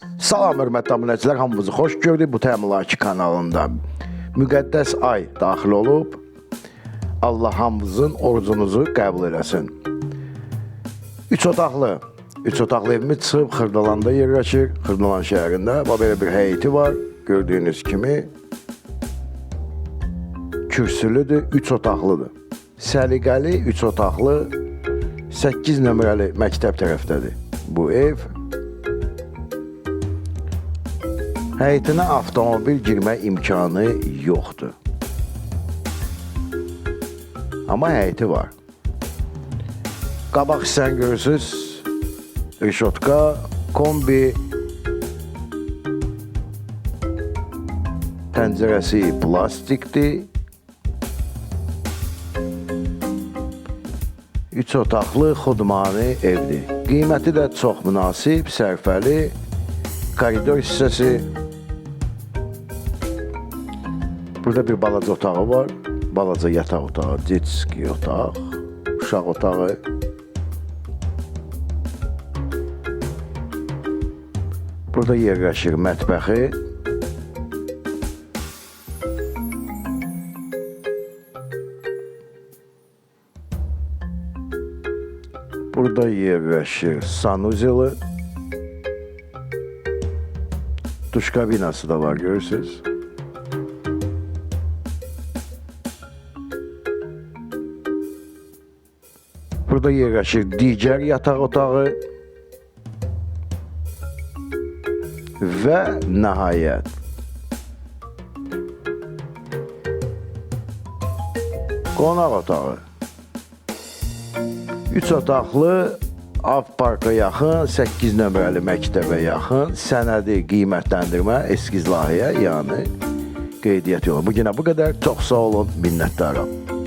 Salam hörmətli abunəçilər, hamınızı xoş gördük bu Təmlaki kanalında. Müqəddəs ay daxil olub. Allah hamınızın orucunuzu qəbul eləsin. 3 otaqlı, 3 otaqlı evimiz çıxıb Xırdalanda yerləşir. Xırdalan şəhərində və belə bir həyəti var. Gördüyünüz kimi kürsülüdür, 3 otaqlıdır. Səliqəli 3 otaqlı 8 nömrəli məktəb tərəfdədir bu ev. Həyətinə avtomobil girmə imkanı yoxdur. Amma həyəti var. Qabaq hissəni görürsüz. Rişotka, kombi, pəncərəsi plastikdir. Üç otaqlı xudmani evdir. Qiyməti də çox münasib, sərfəli. Koridor hissəsi. Burada bir balaca otağı var. Balaca yataq otağı, detski otaq, uşaq otağı. Burada yerləşir mətbəxi. Burada yerləşir sanuzeli. Duş kabinası da var görürsünüz. Burada yerləşir digər yataq otağı və nəhayət qonaq otağı. 3 otaqlı Av parka yaxın, 8 nömrəli məktəbə yaxın sənədi qiymətləndirmə eskiz layihə, yəni qeydiyyat yolu. Bu günə bu qədər. Çox sağ olun, minnətdaram.